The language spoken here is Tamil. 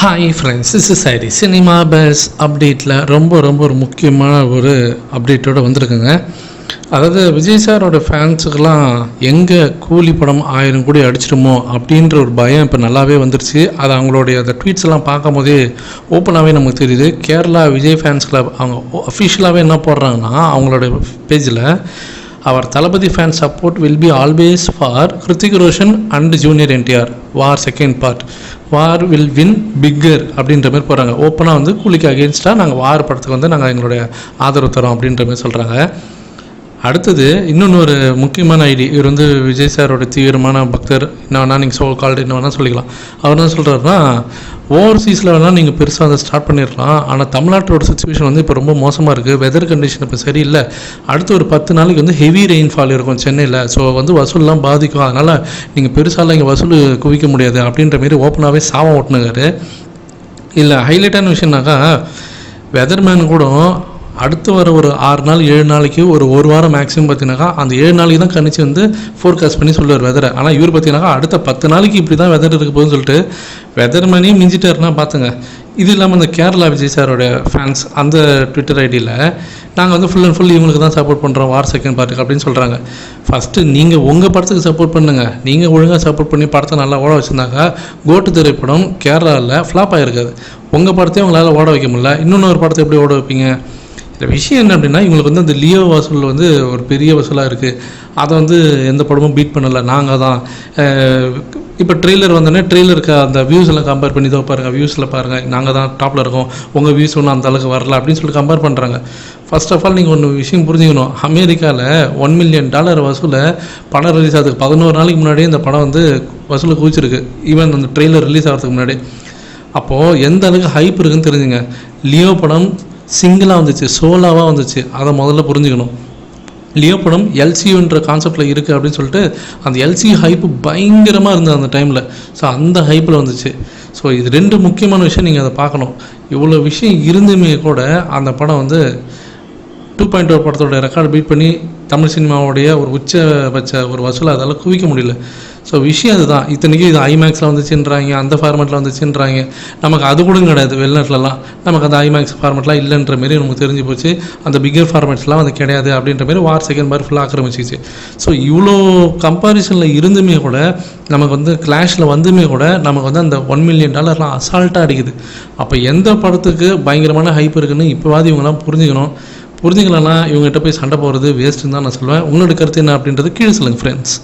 Hi friends is sorry cinema base அப்டேட்டில் ரொம்ப ரொம்ப ஒரு முக்கியமான ஒரு அப்டேட்டோடு வந்திருக்குங்க. அதாவது விஜய் சாரோட ஃபேன்ஸுக்கெல்லாம் எங்கே கூலி படம் ஆயிரம் கோடி அடிச்சிடுமோ அப்படின்ற ஒரு பயம் இப்போ நல்லாவே வந்துருச்சு. அது அவங்களுடைய அந்த ட்வீட்ஸ் எல்லாம் பார்க்கும் போதே ஓப்பனாகவே நமக்கு தெரியுது. கேரளா விஜய் ஃபேன்ஸ் கிளப் அவங்க அஃபிஷியலாகவே என்ன போடுறாங்கன்னா அவங்களோட பேஜில் our Thalapathy fan support will be always for Hrithik Roshan and junior NTR war second part war will win bigger அப்படின்ற மாதிரி போகிறாங்க ஓப்பனாக வந்து கூலிக்கு அகேன்ஸ்டாக நாங்கள் வார் படத்துக்கு வந்து நாங்கள் எங்களுடைய ஆதரவு தரோம் அப்படின்ற மாதிரி சொல்கிறாங்க அடுத்தது இன்னொன்று ஒரு முக்கியமான ஐடி. இவர் வந்து விஜய் சாரோட தீவிரமான பக்தர். என்ன வேணால் நீங்கள் சோ கால்டு என்ன வேணால் சொல்லிக்கலாம். அவர் என்ன சொல்கிறாருன்னா ஓவர்சீஸில் வேணால் நீங்கள் பெருசாக அதை ஸ்டார்ட் பண்ணிடலாம். ஆனால் தமிழ்நாட்டோட சுச்சுவேஷன் வந்து இப்போ ரொம்ப மோசமாக இருக்குது வெதர் கண்டிஷன் இப்போ சரியில்லை. அடுத்து ஒரு பத்து நாளைக்கு வந்து ஹெவி ரெயின்ஃபால் இருக்கும் சென்னையில். ஸோ வந்து வசூல்லாம் பாதிக்கும். அதனால் நீங்கள் பெருசாலாம் இங்கே வசூல் குவிக்க முடியாது. அப்படின்ற மாரி ஓப்பனாகவே சாவம் ஓட்டினாரு இல்லை ஹைலைட்டான விஷயம்னாக்கா வெதர்மேன் கூட அடுத்து வர ஒரு ஆறு நாள் ஏழு நாளைக்கு ஒரு ஒரு வாரம் மேக்ஸிமம் பார்த்தீங்கன்னாக்கா அந்த ஏழு நாளைக்கு தான் கணிச்சு வந்து ஃபோர்காஸ்ட் பண்ணி சொல்லுவார் வெதரை ஆனால் இவர் பார்த்தீங்கன்னாக்கா அடுத்த பத்து நாளைக்கு இப்படி தான் வெதர் இருக்க போகுதுன்னு சொல்லிட்டு வெதர்மேனையும் மிஞ்சிட்டாருன்னா பார்த்துங்க இது இல்லாமல் இந்த கேரளா விஜய் சாரோட ஃபேன்ஸ் அந்த ட்விட்டர் ஐடியில் நாங்கள் வந்து ஃபுல் அண்ட் ஃபுல் இவங்களுக்கு தான் சப்போர்ட் பண்ணுறோம் வார் செகண்ட் பார்ட்டுக்கு அப்படின்னு சொல்கிறாங்க ஃபஸ்ட்டு நீங்கள் உங்கள் படத்துக்கு சப்போர்ட் பண்ணுங்கள் நீங்கள் ஒழுங்காக சப்போர்ட் பண்ணி படத்தை நல்லா ஓட வச்சுருந்தாக்கா கோட்டு திரைப்படம் கேரளாவில் ஃப்ளாப் ஆகிருக்காது உங்கள் படத்தையும் உங்களால் ஓட வைக்க முடியல. இன்னொன்று ஒரு படத்தை எப்படி ஓட வைப்பீங்க? இந்த விஷயம் என்ன அப்படின்னா இவங்களுக்கு வந்து அந்த லியோ வசூல் வந்து ஒரு பெரிய வசூலாக இருக்குது அதை வந்து எந்த படமும் பீட் பண்ணலை. நாங்கள் தான். இப்போ ட்ரெய்லர் வந்தோடனே ட்ரெய்லருக்கு அந்த வியூஸ் எல்லாம் கம்பேர் பண்ணி தான் பாருங்கள் வியூஸில் பாருங்கள் நாங்கள் தான் டாப்பில் இருக்கோம். உங்கள் வியூஸ் ஒன்றும் அந்த அளவுக்கு வரல அப்படின்னு சொல்லி கம்பேர் பண்ணுறாங்க ஃபர்ஸ்ட் ஆஃப் ஆல் நீங்கள் ஒன்று விஷயம் புரிஞ்சுக்கணும். அமெரிக்காவில் ஒன் மில்லியன் டாலர் வசூலை படம் ரிலீஸ் ஆகிறதுக்கு பதினோரு நாளைக்கு முன்னாடியே இந்த படம் வந்து வசூலை குவிச்சிருக்கு. ஈவன் அந்த ட்ரெய்லர் ரிலீஸ் ஆகிறதுக்கு முன்னாடி அப்போது எந்த அளவுக்கு ஹைப் இருக்குன்னு தெரிஞ்சுங்க. லியோ படம் சிங்கிளாக வந்துச்சு சோலாவாக வந்துச்சு. அதை முதல்ல புரிஞ்சுக்கணும். லியோ படம் எல்சியூன்ற கான்செப்டில் இருக்குது அப்படின்னு சொல்லிட்டு அந்த எல்சி ஹைப்பு பயங்கரமாக இருந்தது அந்த டைமில் ஸோ அந்த ஹைப்பில் வந்துச்சு. ஸோ இது ரெண்டு முக்கியமான விஷயம் நீங்கள் அதை பார்க்கணும். இவ்வளோ விஷயம் இருந்துமே கூட அந்த படம் வந்து டூ பாயிண்ட் ஒரு படத்தோட ரெக்கார்டு பீட் பண்ணி தமிழ் சினிமாவுடைய ஒரு உச்சபட்ச ஒரு வசூல் அதால் குவிக்க முடியல. ஸோ விஷயம் அதுதான். இத்தனைக்கும் இது ஐமேக்ஸில் வந்துச்சுன்றாங்க அந்த ஃபார்மேட்டில் வந்துச்சுன்றாங்க. நமக்கு அது கூட கிடையாது வெளிநாட்டிலலாம். நமக்கு அந்த ஐமேக்ஸ் ஃபார்மேட்லாம் இல்லைன்ற மாரி நமக்கு தெரிஞ்சு போச்சு. அந்த பிக்கர் ஃபார்மேட்ஸ்லாம் வந்து கிடையாது அப்படின்ற மாரி வார் செகண்ட் பார் ஃபுல்லாக ஆக்கிரமிச்சிச்சு. ஸோ இவ்வளோ கம்பாரிசனில் இருந்துமே கூட நமக்கு வந்து கிளாஷில் வந்துமே கூட நமக்கு வந்து அந்த ஒன் மில்லியன் டாலர்லாம் அசால்ட்டாக அடிக்குது. அப்போ எந்த படத்துக்கு பயங்கரமான ஹைப் இருக்குன்னு இப்போவாது இவங்கெல்லாம் புரிஞ்சுக்கணும். புரிஞ்சுக்கலன்னா இவங்ககிட்ட போய் சண்டை போகிறது வேஸ்ட்டுன்னு தான் நான் சொல்லுவேன் உங்களோட கருத்து என்ன அப்படின்றது கீழே சொல்லுங்கள் ஃப்ரெண்ட்ஸ்